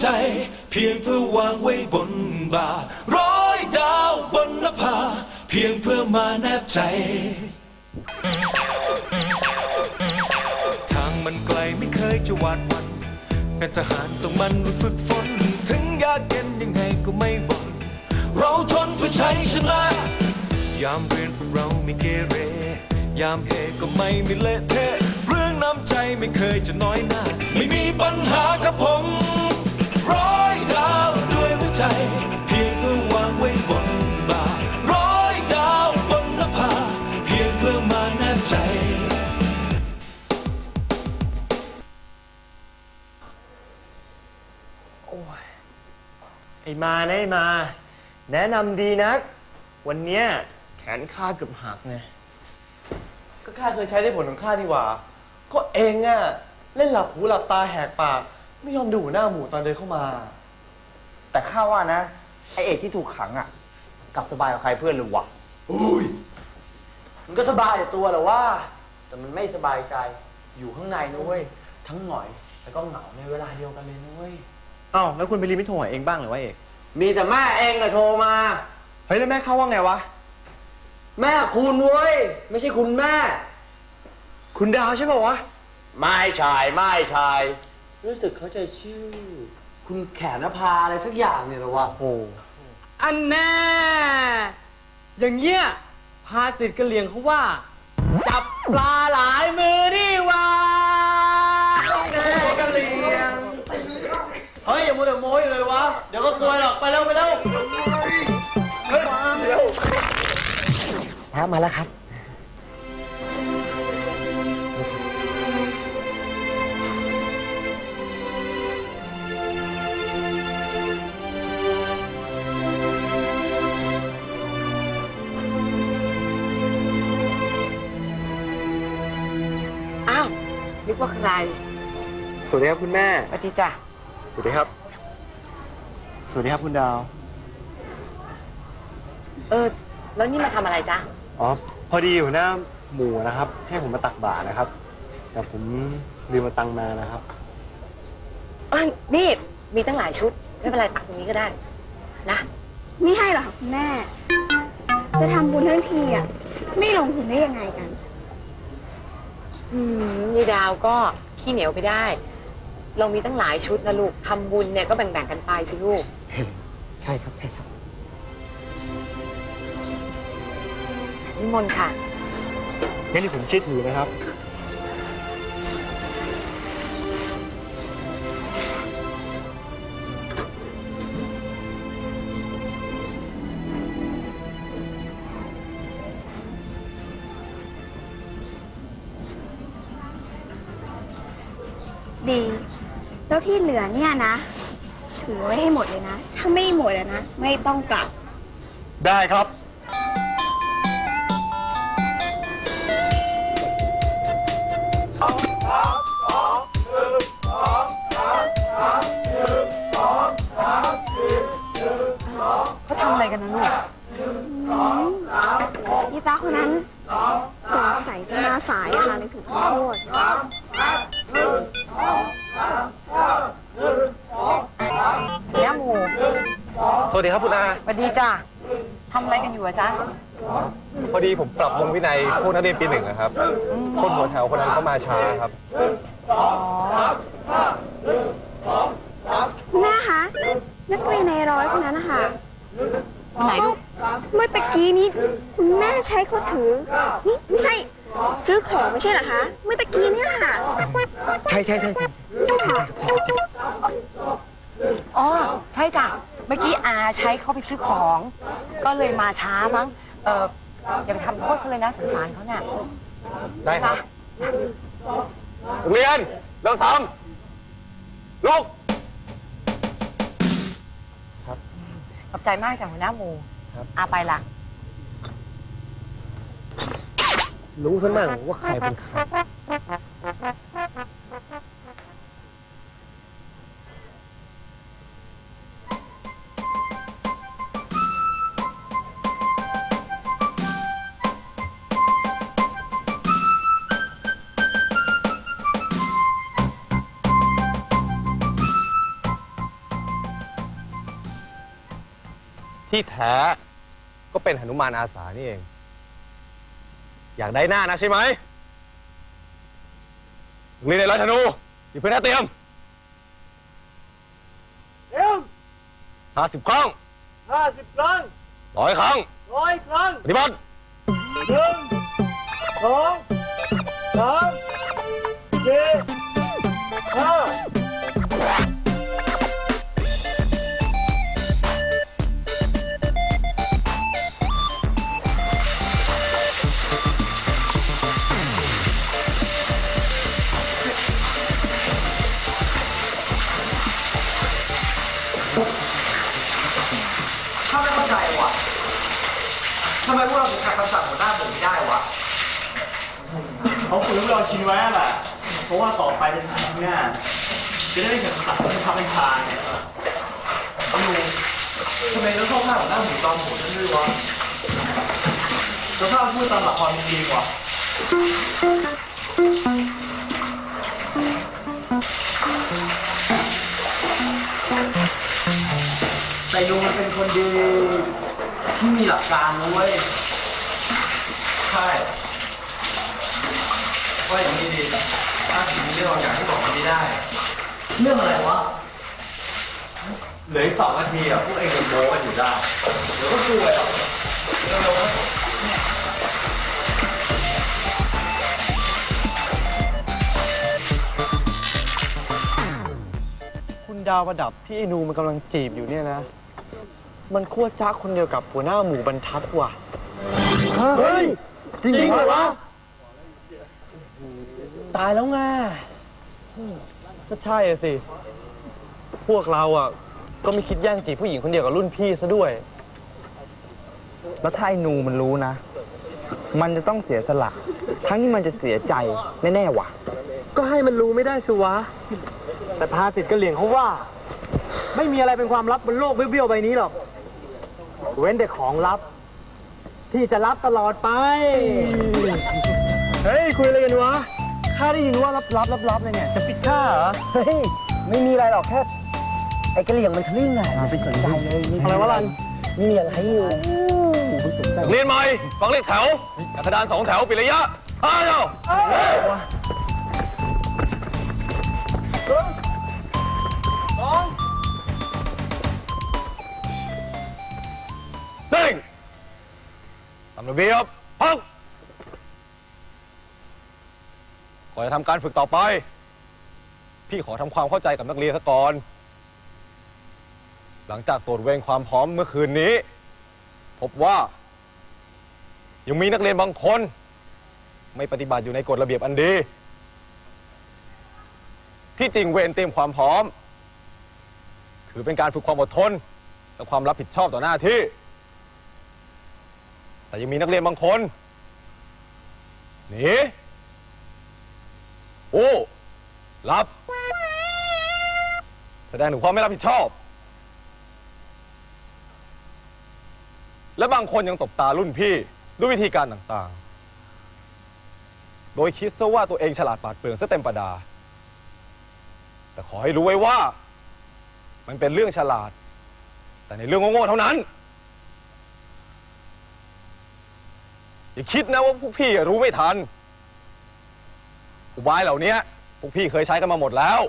ใจ เพียงเพื่อวางไว้บนบ่าร้อยดาวบนนภาเพียงเพื่อมาแนบใจ ทางมันไกลไม่เคยจะหวาดวันเป็นทหารต้องมันฝึกฝน ถึงยากเย็นยังไงก็ไม่หวั่นเราทนเพื่อชัยชนะยามเรียนเราไม่เกเร ยามเฮก็ไม่มีเละเทะเรื่องน้ำใจไม่เคยจะน้อยหน้า ไม่มีปัญหากับผม ร้อยดาวด้วยหัวใจ เพียงเพื่อวางไว้บนบ่าร้อยดาวบนนภาเพียงเพื่อมาแนบใจ ไอ้มานะไอ้มา แนะนำดีนัก วันเนี้ยแขนข้าเกือบหักไงก็ข้าเคยใช้ได้ผลของข้าดีกว่า ก็เองอะเล่นหลับหูหลับตาแหกปาก ไม่ยอมดูหน้าหมูตอนเดินเข้ามา แต่ข้าว่านะ ไอเอกที่ถูกขังอะ กลับสบายกับใครเพื่อนหรือวะมันก็สบายแต่ตัวแหละว่า แต่มันไม่สบายใจอยู่ข้างในนะเว้ยทั้งหงอยแล้วก็เหงาในเวลาเดียวกันเลยนะเว้ยอ้าวแล้วคุณไปรีไม่โทรหาเองบ้างเหรือวะเอกมีแต่แม่เองอะโทรมา เฮ้ยแล้วแม่เข้าว่าไงวะ แม่คุณเว้ยไม่ใช่คุณแม่ คุณดาวใช่ป่าวะ ไม่ชายไม่ชาย รู้สึกเขาจะชื่อ คุณแขนภาอะไรสักอย่างเนี่ยเหรอวะโอ้อันแน่ อย่างเงี้ยภาษิตกะเหลี่ยงเขาว่า จับปลาหลายมือนี่หว่ากะเหลี่ยง เฮ้ย อย่ามัวแต่โม้อยู่เลยวะ เดี๋ยวก็ซวยหรอก ไปเร็ว ไปเร็วพระมาแล้วครับ ว่าใคร สวัสดีครับคุณแม่สวัสดีจ้ะสวัสดีครับ สวัสดีครับคุณดาว เออ แล้วนี่มาทำอะไรจ๊ะ อ๋อ พอดีอยู่หน้าหมู่นะครับ ให้ผมมาตักบาตรนะครับ แต่ผมลืมมาตังค์มานะครับ เออนี่ มีตั้งหลายชุด ไม่เป็นไรตักตรงนี้ก็ได้ นะ ไม่ให้หรอกค่ะคุณแม่ จะทำบุญทั้งทีอะ ไม่ลงทุนได้ยังไงกัน อืมยายดาวก็ขี้เหนียวไปได้ เรามีตั้งหลายชุดนะลูกทำบุญเนี่ยก็แบ่งๆกันไปสิลูก ใช่ครับใช่ครับ นิมนต์ค่ะ งั้นที่ผมเชื่อถือนะครับ ที่เหลือเนี่ยนะ ถือไว้ให้หมดเลยนะ ถ้าไม่หมดอะนะ ไม่ต้องกลับ ได้ครับ เขาทำอะไรกันนะลูกยี่ตาคนนั้นสงสัยจะมาสายอะค่ะเลยถูกทำโทษ วัสดีครับคุณอา สวัสดีจ้ะทำอะไรกันอยู่อะจ๊ะพอดีผมปรับวงวินัยพวกนักเรียนปีหนึ่งนะครับ คนหัวแถวคนนั้นเข้ามาช้าครับ คุณแม่คะนักเรียนในร้อยคนนั้นนะคะไหนลูกเมื่อตะกี้นี้คุณแม่ใช้เขาถือนี่ไม่ใช่ ซื้อของไม่ใช่เหรอคะ เมื่อตะกี้เนี่ยค่ะใช่ใช่ใช่อ๋อใช่จ้ะ เมื่อกี้อาใช้เขาไปซื้อของ ก็เลยมาช้ามั้ง เอออย่าไปทำโทษเขาเลยนะสงสารเขาน่ะได้คจ้ะรับโรงเรียนเลิกทำลุกขอบใจมากจ้ะหัวหน้าหมูครับอาไปละรู้ซะมั่งว่าใครเป็นใคร ที่แท้ก็เป็นหนุมานอาสานี่เอง อยากได้หน้านะใช่ไหมเรียนในร้อยธนูมีเพื่อนให้เตรียมเร็วห้าสิบครั้งห้าสิบครั้งร้อยครั้งร้อยครั้งปฏิบัติหนึ่งำไมพวกเราถึงขัดคำสั่งหัวหน้าหมู่ไม่ได้วะเขาฝืนเราชินไว้แหละเพราะว่าต่อไปในสถานข้างหน้าจะได้ไม่เกิดขัดบังคับบัญชาไงเอาหนูทำไมต้องเข้าข้างหัวหน้าหมู่ตอมหัวนั่นด้วยวะเราถ้าพูดตามหลักความเป็นจริงกว่าแต่ลุงมันเป็นคนดี ที่มีหลักการนะเว้ยใช่ว่าอย่างนี้ดีถ้าถึงมีเรื่องบางอย่างที่บอกมันไม่ได้ เรื่องอะไรวะเหลืออีกสองนาทีอะพวกเองยังโม้กันอยู่ได้เดี๋ยวก็ซวยหรอกเร็วๆนะคุณดาวประดับที่ไอ้นูมันกำลังจีบอยู่เนี่ยนะ มันขั้วจ้าคนเดียวกับหัวหน้าหมู่บรรทัดว่ะ เฮ้ย จริงเหรอวะ ตายแล้วไงก็ใช่อะสิ พวกเราอะ ก็ไม่คิดแย่งจีบผู้หญิงคนเดียวกับรุ่นพี่ซะด้วย แล้วถ้าไอ้นูมันรู้นะ มันจะต้องเสียสละ ทั้งที่มันจะเสียใจแน่ๆว่ะ ก็ให้มันรู้ไม่ได้สิวะ แต่ภาสิทธิ์กะเหลี่ยงเขาว่า ไม่มีอะไรเป็นความลับบนโลกเบี้ยวๆใบนี้หรอก เว้นแต่ของลับ ที่จะลับตลอดไป เฮ้ย คุยอะไรกันวะ ข้าได้ยินว่าลับลับลับลับเลยเนี่ย จะปิดข้าเหรอ เฮ้ย ไม่มีอะไรหรอกแค่ ไอ้กระเหลี่ยงมันทะลึ่งอะอย่าไปสนใจเลยอะไรวะลันไม่มีอะไรอยู่ไม่สนใจเรียนใหม่ฟังเลขแถวกระดานสองแถวปิดระยะห้าเดียว ระเบียบพักก่อนจะทำการฝึกต่อไป พี่ขอทำความเข้าใจกับนักเรียนซะก่อน หลังจากตรวจเวรความพร้อมเมื่อคืนนี้ พบว่า ยังมีนักเรียนบางคน ไม่ปฏิบัติอยู่ในกฎระเบียบอันดี ที่จริงเวรเตรียมความพร้อม ถือเป็นการฝึกความอดทนและความรับผิดชอบต่อหน้าที่ แต่ยังมีนักเรียนบางคนหนีโอ้รับ แสดงถึงความไม่รับผิดชอบ และบางคนยังตบตารุ่นพี่ด้วยวิธีการต่างๆ โดยคิดซะว่าตัวเองฉลาดปาดเปรื่องซะเต็มประดา แต่ขอให้รู้ไว้ว่า มันเป็นเรื่องฉลาด แต่ในเรื่องโง่ๆเท่านั้น อย่าคิดนะว่าพวกพี่รู้ไม่ทันอุบายเหล่านี้พวกพี่เคยใช้กันมาหมดแล้ว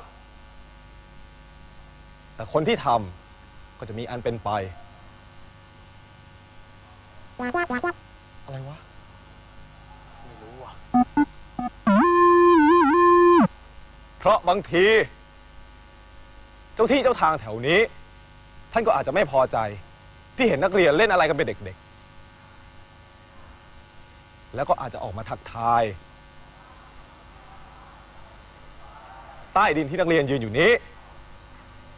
แต่คนที่ทำก็จะมีอันเป็นไป อะไรวะ ไม่รู้ว่ะ เพราะบางที เจ้าที่เจ้าทางแถวนี้ ท่านก็อาจจะไม่พอใจ ที่เห็นนักเรียนเล่นอะไรกันเป็นเด็ก แล้วก็อาจจะออกมาทักทาย ใต้ดินที่นักเรียนยืนอยู่นี้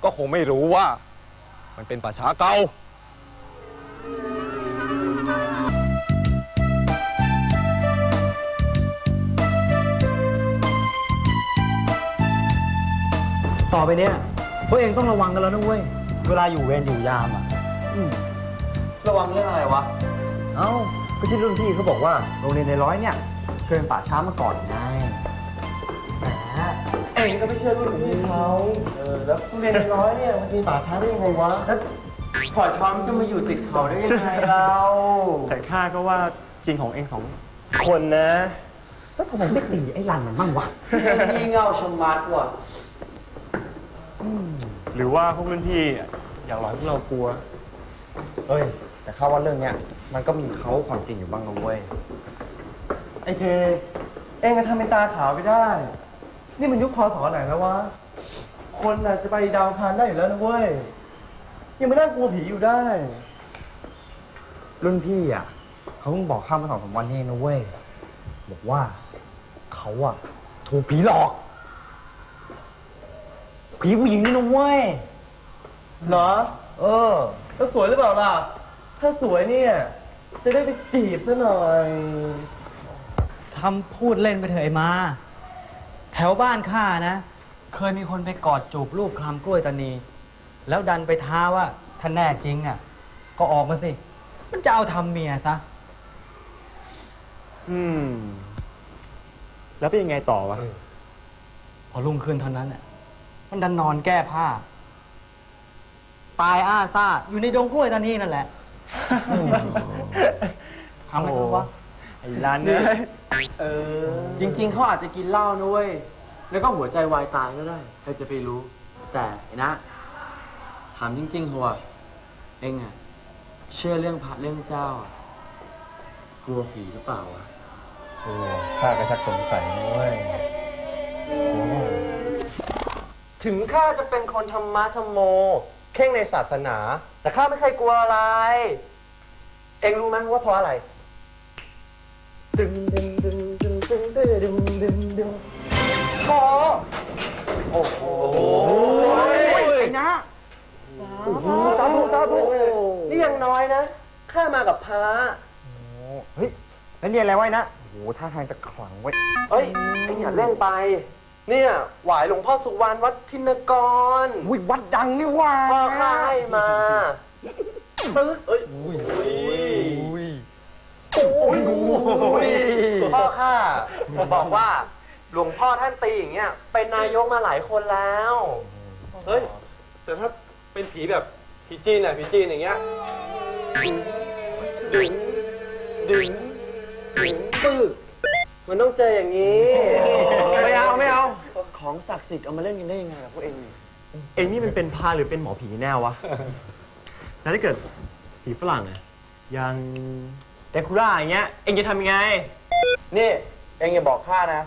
ก็คงไม่รู้ว่ามันเป็นป่าช้าเก่าต่อไปเนี่ยพวกเองต้องระวังกันแล้วนะเว้ย เวลาอยู่เวรอยู่ยามอะระวังเรื่องอะไรวะ เอ้า ก็ที่รุ่นพี่เขาบอกว่าโรงเรียนในร้อยเนี่ยเคยเป็นป่าช้ามาก่อนไงเองก็ไม่เชื่อรุ่นพี่เขาเออแล้วโรงเรียนในร้อยเนี่ยมันมีป่าช้าได้ยังไงวะฝอยทองจะมาอยู่ติดเขาได้ยังไงเราแต่ข้าก็ว่าจริงของเองสองคนนะแล้วทำไมไม่ตีไอ้รันมันบ้างวะนี่เงาชะมัดว่ะหรือว่าพวกรุ่นพี่อยากหลอกให้พวกเรากลัวเอ้ย แต่ข้าว่าเรื่องเนี้ยมันก็มีเขาความจริงอยู่บ้างนะเว้ย ไอเค เองก็ทำเป็นตาขาวไปได้ นี่มันยุคพศไหนแล้ววะ คนน่ะจะไปดาวอังคารได้อยู่แล้วนะเว้ย ยังไม่น่ากลัวผีอยู่ได้ รุ่นพี่อะเขาเพิ่งบอกข้ามาสองสามวันนี้เองนะเว้ย บอกว่าเขาอะถูกผีหลอก ผีผู้หญิงนี่นะเว้ย เหรอ เออ แล้วสวยหรือเปล่าล่ะ ถ้าสวยเนี่ย จะได้ไปจีบซะหน่อย ทำพูดเล่นไปเถอะไอ้มา แถวบ้านข้านะ เคยมีคนไปกอดจูบรูปคลำกล้วยตานี แล้วดันไปท้าว่าถ้าแน่จริงอะ ก็ออกมาสิ มันจะเอาทำเมียซะ อืม แล้วเป็นยังไงต่อวะ พอรุ่งขึ้นเท่านั้นอะ มันดันนอนแก้ผ้า ตายอ้าซ่าอยู่ในดงกล้วยตานีนั่นแหละ ทำไมทำวะไอ้ร้านเนี่ยเออ จริง ๆ เขาอาจจะกินเหล้านะเว้ย แล้วก็หัวใจวายตายก็ได้ ใครจะไปรู้ แต่ไอ้นะ ถามจริง ๆ หัว เองอะเชื่อเรื่องพระเรื่องเจ้าอะกลัวผีหรือเปล่าวะ โอ้ข้าก็ชักสงสัยนะเว้ยถึงข้าจะเป็นคนธรรมะธรรมโม เข่งในศาสนา แต่ข้าไม่เคยกลัวอะไร เองรู้ไหมว่าเพราะอะไรดึงดึงดึงดึงดึงดึงดึงดึงดึงพอโอ้โหไอ้นะตาบุตาบุนี่ยังน้อยนะข้ามากับพระเฮ้ยแล้วเนี่ยอะไรไว้นะโอ้โหท่าทางจะขลังไว้เอ้ยไอ้อย่าเล่นไป เนี่ยหวายหลวงพ่อสุวรรณวัดทินกรอุ้ยวัดดังนี่ว่าพ่อข้าให้มาตื้อเอ้ยอุ้ยอุ้ยอุ้ยอุ้ยพ่อข้าบอกว่าหลวงพ่อท่านตีอย่างเงี้ยเป็นนายกมาหลายคนแล้ว เฮ้ย แต่ถ้าเป็นผีแบบผีจีนอะผีจีนอย่างเงี้ยดึงดึงดึงปื้อ มันต้องเจออย่างนี้ ไม่เอาไม่เอา ของศักดิ์สิทธิ์เอามาเล่นกันได้ยังไงล่ะพวกเองเนี่ยเองนี่มันเป็นพาหรือเป็นหมอผีแน่วะ แล้วถ้าเกิดผีฝรั่งอะยังแดคูล่าอย่างเงี้ย เองจะทำยังไง นี่ เองอย่าบอกข้านะ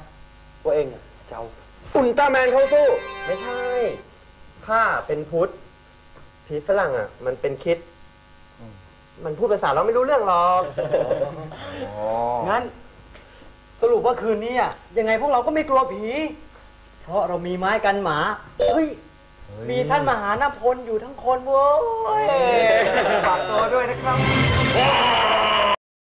ว่าเองอะจะเอาอุลตร้าแมนเข้าสู้ ไม่ใช่ ข้าเป็นพุทธ ผีฝรั่งอะ มันเป็นคิด มันพูดภาษาเราไม่รู้เรื่องหรอก งั้นส รุปว่าคืนนี้อะยังไงพวกเราก็ไม่กลัวผี เพราะเรามีไม้กันหมา เฮ้ย มีท่านมหานพลอยู่ทั้งคนเว้ยฝากตัวด้วยนะครับ